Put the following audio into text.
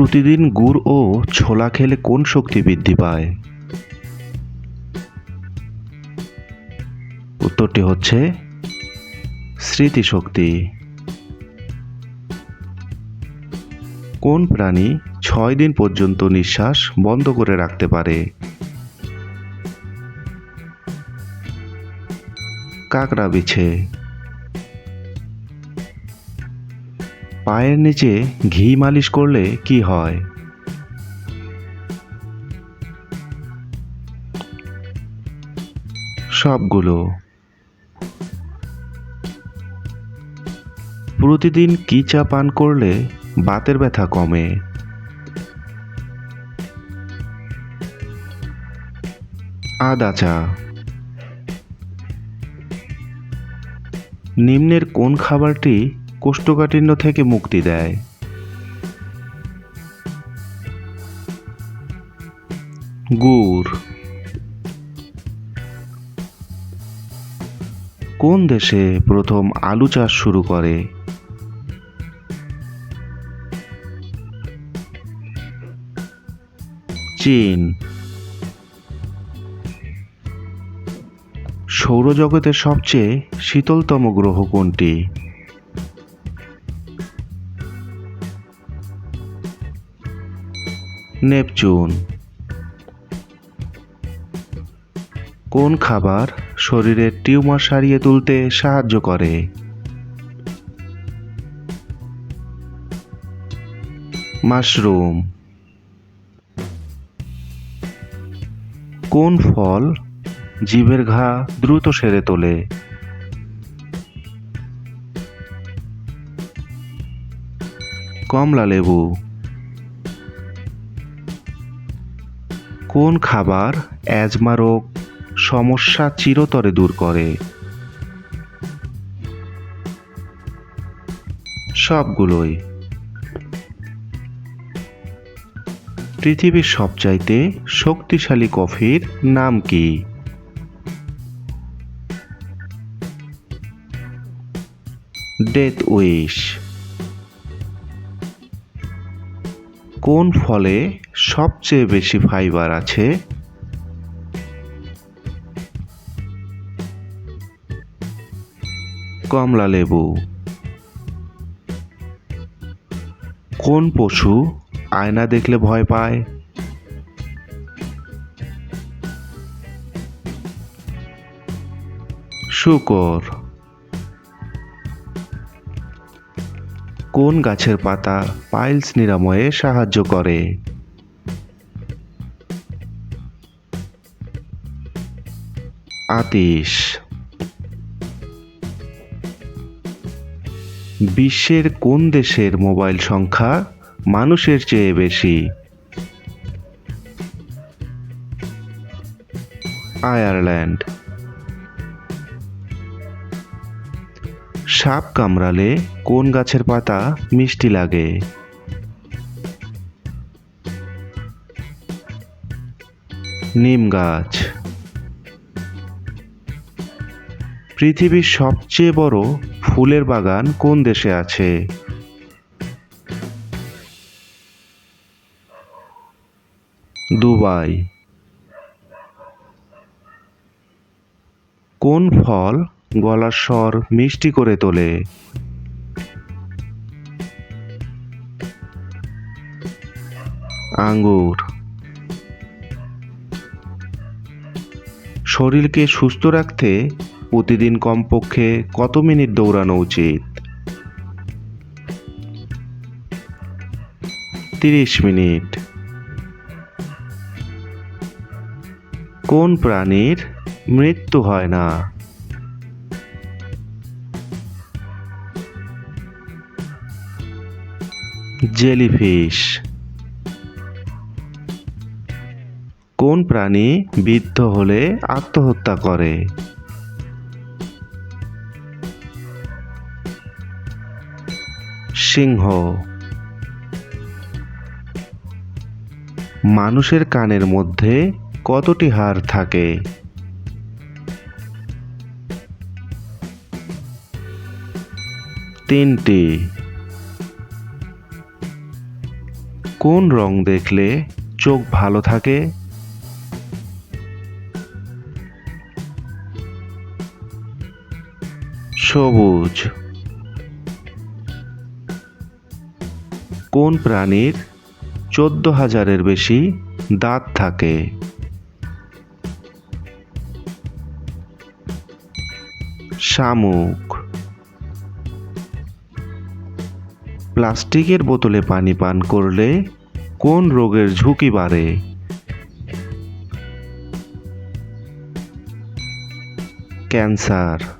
প্রতিদিন গুড় ও ছোলা খেলে কোন শক্তি বৃদ্ধি পায়? উত্তরটি হচ্ছে স্মৃতিশক্তি। কোন প্রাণী ছয় দিন পর্যন্ত নিঃশ্বাস বন্ধ করে রাখতে পারে? কাকড়া বিছে। পায়ের নিচে ঘি মালিশ করলে কি হয়? সবগুলো। প্রতিদিন কি চা পান করলে বাতের ব্যথা কমে। আদা চা। নিম্নের কোন খাবারটি কোষ্ঠকাঠিন্য থেকে মুক্তি দেয়। গুড়। কোন দেশে প্রথম আলু চাষ শুরু করে? চীন। সৌরজগতের সবচেয়ে শীতলতম গ্রহ কোনটি? নেপচুন। কোন খাবার শরীরের টিউমার সারিয়ে তুলতে সাহায্য করে? মাশরুম। কোন ফল জীবের ঘা দ্রুত সেরে তোলে? কমলা লেবু। কোন খাবার অ্যাজমা রোগ সমস্যা চিরতরে দূর করে? সবগুলোই। পৃথিবীর সবচাইতে শক্তিশালী কফির নাম কি? ডেথ উইশ কোন ফলে সবচেয়ে বেশি ফাইবার আছে? কমলা লেবু। কোন পশু আয়না দেখলে ভয় পায়? শুকর। কোন গাছের পাতা পাইলস নিরাময়ে সাহায্য করে? আতিশ। বিশ্বের কোন দেশের মোবাইল সংখ্যা মানুষের চেয়ে বেশি? আয়ারল্যান্ড। সাপ কামড়ালে কোন গাছের পাতা মিষ্টি লাগে? নিম গাছ। পৃথিবীর সবচেয়ে বড় ফুলের বাগান কোন দেশে আছে? দুবাই। কোন ফল গলার স্বর মিষ্টি করে তোলে। আঙ্গুর। শরীরকে সুস্থ রাখতে প্রতিদিন কমপক্ষে কত মিনিট দৌড়ানো উচিত? তিরিশ মিনিট। কোন প্রাণীর মৃত্যু হয় না? জেলিফিশ। কোন প্রাণী বিদ্ধ হলে আত্মহত্যা করে? সিংহ। মানুষের কানের মধ্যে কতটি হাড় থাকে? তিনটি। কোন রং দেখলে চোখ ভালো থাকে? সবুজ। কোন প্রাণীর চোদ্দ হাজারের বেশি দাঁত থাকে? শামুক। প্লাস্টিকের বোতলে পানি পান করলে কোন রোগের ঝুঁকি বাড়ে? ক্যান্সার